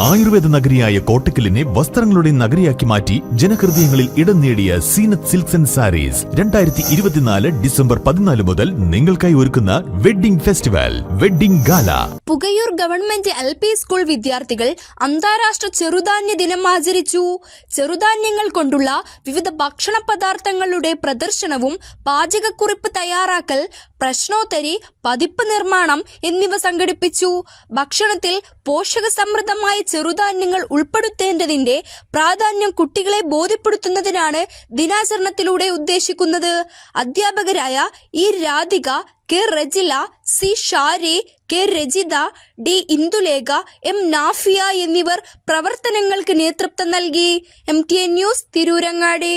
ആയുർവേദ നഗരിയായ കോട്ടക്കലിനെ വസ്ത്രങ്ങളുടെ നഗരിയാക്കി മാറ്റി ജനഹൃദയങ്ങളിൽ ഇടം നേടിയ സീനത്ത് സിൽക്സ് ആൻഡ് സാരീസ്. രണ്ടായിരത്തി ഇരുപത്തിനാല് ഡിസംബർ പതിനാല് മുതൽ നിങ്ങൾക്കായി ഒരുക്കുന്ന wedding festival wedding gala. Pukayur government L P school വിദ്യാർത്ഥികൾ അന്താരാഷ്ട്ര ചെറുധാന്യ ദിനം ആചരിച്ചു. ചെറുധാന്യങ്ങൾ കൊണ്ടുള്ള വിവിധ ഭക്ഷണ പദാർത്ഥങ്ങളുടെ പ്രദർശനവും പാചകക്കുറിപ്പ് തയ്യാറാക്കൽ പ്രശ്നോത്തരി പതിപ്പ് നിർമ്മാണം എന്നിവ സംഘടിപ്പിച്ചു. ഭക്ഷണത്തിൽ പോഷക സമൃദ്ധമായ ചെറുധാന്യങ്ങൾ ഉൾപ്പെടുത്തേണ്ടതിന്റെ പ്രാധാന്യം കുട്ടികളെ ബോധ്യപ്പെടുത്തുന്നതിനാണ് ദിനാചരണത്തിലൂടെ ഉദ്ദേശിക്കുന്നത്. അധ്യാപകരായ E Radhika K Rajila C Shari K Rajitha D Indulekha M Nafiya എന്നിവർ പ്രവർത്തനങ്ങൾക്ക് നേതൃത്വം നൽകി. M T N news Tirurangadi.